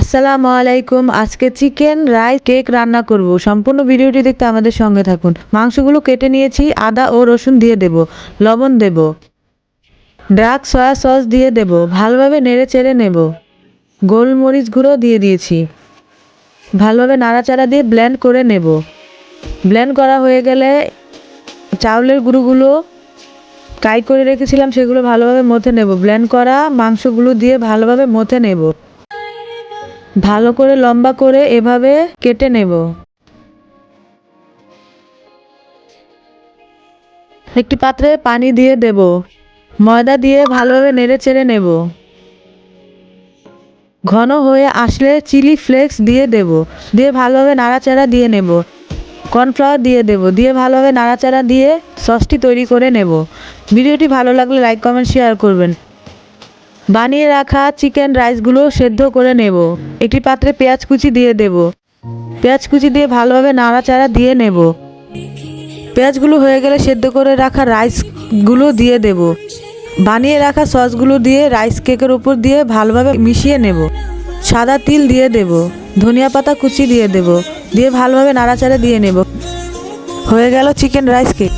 আসসালামু আলাইকুম। আজকে চিকেন, রাইস, কেক রান্না করব। সম্পূর্ণ ভিডিওটি দেখতে আমাদের সঙ্গে থাকুন। মাংসগুলো কেটে নিয়েছি, আদা ও রসুন দিয়ে দেব, লবণ দেব, ডার্ক সয়া সস দিয়ে দেব, ভালোভাবে নেড়ে চেড়ে নেব, গোলমরিচ গুঁড়ো দিয়ে দিয়েছি, ভালোভাবে নাড়াচাড়া দিয়ে ব্লেন্ড করে নেব। ব্লেন্ড করা হয়ে গেলে চাউলের গুঁড়োগুলো কাই করে রেখেছিলাম, সেগুলো ভালোভাবে মথে নেব। ব্লেন্ড করা মাংসগুলো দিয়ে ভালোভাবে মথে নেব। ভালো করে লম্বা করে এভাবে কেটে নেব। একটি পাত্রে পানি দিয়ে দেব। ময়দা দিয়ে ভালোভাবে নেড়ে চেড়ে নেব। ঘন হয়ে আসলে চিলি ফ্লেক্স দিয়ে দেব। দিয়ে ভালোভাবে নাড়াচাড়া দিয়ে নেব। কর্নফ্লাওয়ার দিয়ে দেব। দিয়ে ভালোভাবে নাড়াচাড়া দিয়ে সসটি তৈরি করে নেব। ভিডিওটি ভালো লাগলে লাইক, কমেন্ট, শেয়ার করবেন। বানিয়ে রাখা চিকেন রাইসগুলো সেদ্ধ করে নেব। একটি পাত্রে পেঁয়াজ কুচি দিয়ে দেব। পেঁয়াজ কুচি দিয়ে ভালোভাবে নাড়াচাড়া দিয়ে নেব। পেঁয়াজগুলো হয়ে গেলে সেদ্ধ করে রাখা রাইসগুলো দিয়ে দেব। বানিয়ে রাখা সসগুলো দিয়ে রাইস কেকের উপর দিয়ে ভালোভাবে মিশিয়ে নেব। সাদা তিল দিয়ে দেব। ধনিয়া পাতা কুচি দিয়ে দেব। দিয়ে ভালোভাবে নাড়াচাড়া দিয়ে নেব। হয়ে গেল চিকেন রাইস কেক।